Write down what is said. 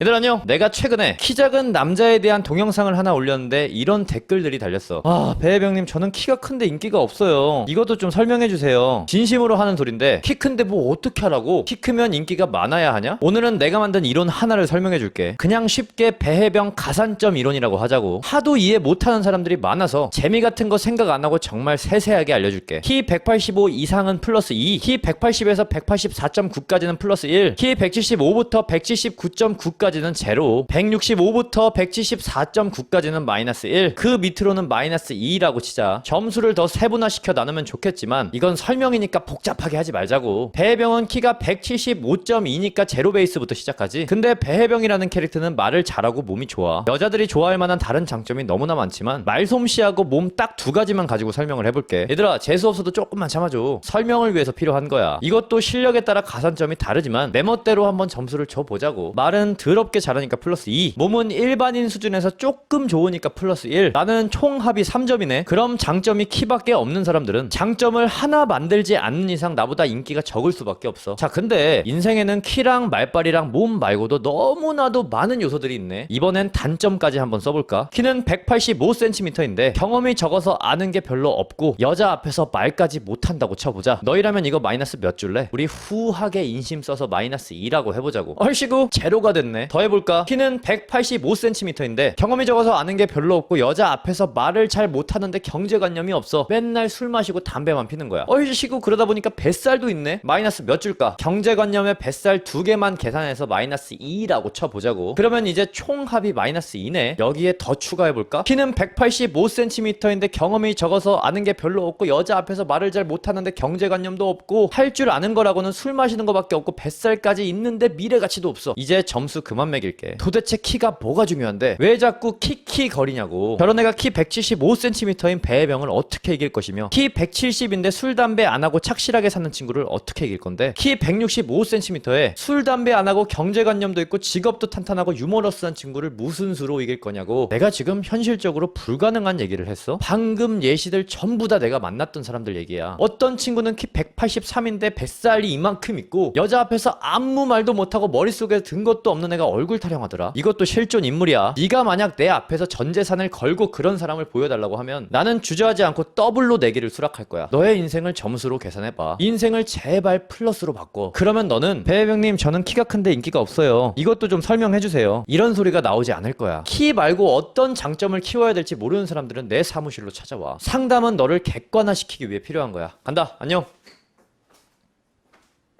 얘들 안녕. 내가 최근에 키 작은 남자에 대한 동영상을 하나 올렸는데 이런 댓글들이 달렸어. 아 배혜병님 저는 키가 큰데 인기가 없어요. 이것도 좀 설명해주세요. 진심으로 하는 소린데 키 큰데 뭐 어떻게 하라고? 키 크면 인기가 많아야 하냐? 오늘은 내가 만든 이론 하나를 설명해줄게. 그냥 쉽게 배혜병 가산점 이론이라고 하자고. 하도 이해 못하는 사람들이 많아서 재미 같은 거 생각 안 하고 정말 세세하게 알려줄게. 키 185 이상은 플러스 2, 키 180에서 184.9까지는 플러스 1, 키 175부터 179.9까지 는 제로, 165부터 174.9까지는 마이너스 1, 그 밑으로는 마이너스 2라고 치자. 점수를 더 세분화시켜 나누면 좋겠지만 이건 설명이니까 복잡하게 하지 말자고. 배해병은 키가 175.2니까 제로 베이스부터 시작하지. 근데 배해병이라는 캐릭터는 말을 잘하고 몸이 좋아. 여자들이 좋아할 만한 다른 장점이 너무나 많지만 말솜씨하고 몸 딱 두 가지만 가지고 설명을 해볼게. 얘들아 재수 없어도 조금만 참아줘. 설명을 위해서 필요한 거야. 이것도 실력에 따라 가산점이 다르지만 내 멋대로 한번 점수를 줘보자고. 말은 더럽게 잘하니까 플러스 2. 몸은 일반인 수준에서 조금 좋으니까 플러스 1. 나는 총 합이 3점이네. 그럼 장점이 키밖에 없는 사람들은 장점을 하나 만들지 않는 이상 나보다 인기가 적을 수밖에 없어. 자, 근데 인생에는 키랑 말빨이랑 몸 말고도 너무나도 많은 요소들이 있네. 이번엔 단점까지 한번 써볼까? 키는 185cm인데 경험이 적어서 아는 게 별로 없고 여자 앞에서 말까지 못한다고 쳐보자. 너희라면 이거 마이너스 몇 줄래? 우리 후하게 인심 써서 마이너스 2라고 해보자고. 얼씨구 제로가 됐네. 더 해볼까? 키는 185cm인데 경험이 적어서 아는 게 별로 없고 여자 앞에서 말을 잘 못하는데 경제관념이 없어. 맨날 술 마시고 담배만 피는 거야. 얼씨구 그러다 보니까 뱃살도 있네. 마이너스 몇 줄까? 경제관념에 뱃살 두 개만 계산해서 마이너스 2라고 쳐보자고. 그러면 이제 총합이 마이너스 2네. 여기에 더 추가해볼까? 키는 185cm인데 경험이 적어서 아는 게 별로 없고 여자 앞에서 말을 잘 못하는데 경제관념도 없고 할 줄 아는 거라고는 술 마시는 거밖에 없고 뱃살까지 있는데 미래 가치도 없어. 이제 점수 그만 매길게. 도대체 키가 뭐가 중요한데 왜 자꾸 키키 거리냐고. 저런 애가 키 175cm인 배해병을 어떻게 이길 것이며 키 170인데 술 담배 안 하고 착실하게 사는 친구를 어떻게 이길 건데 키 165cm에 술 담배 안 하고 경제관념도 있고 직업도 탄탄하고 유머러스한 친구를 무슨 수로 이길 거냐고. 내가 지금 현실적으로 불가능한 얘기를 했어. 방금 예시들 전부 다 내가 만났던 사람들 얘기야. 어떤 친구는 키 183인데 뱃살이 이만큼 있고 여자 앞에서 아무 말도 못하고 머릿속에 든 것도 없는 애가 얼굴 타령하더라. 이것도 실존 인물이야. 네가 만약 내 앞에서 전 재산을 걸고 그런 사람을 보여달라고 하면 나는 주저하지 않고 더블로 내기를 수락할 거야. 너의 인생을 점수로 계산해봐. 인생을 제발 플러스로 바꿔. 그러면 너는 배혜병님 저는 키가 큰데 인기가 없어요. 이것도 좀 설명해주세요. 이런 소리가 나오지 않을 거야. 키 말고 어떤 장점을 키워야 될지 모르는 사람들은 내 사무실로 찾아와. 상담은 너를 객관화시키기 위해 필요한 거야. 간다. 안녕.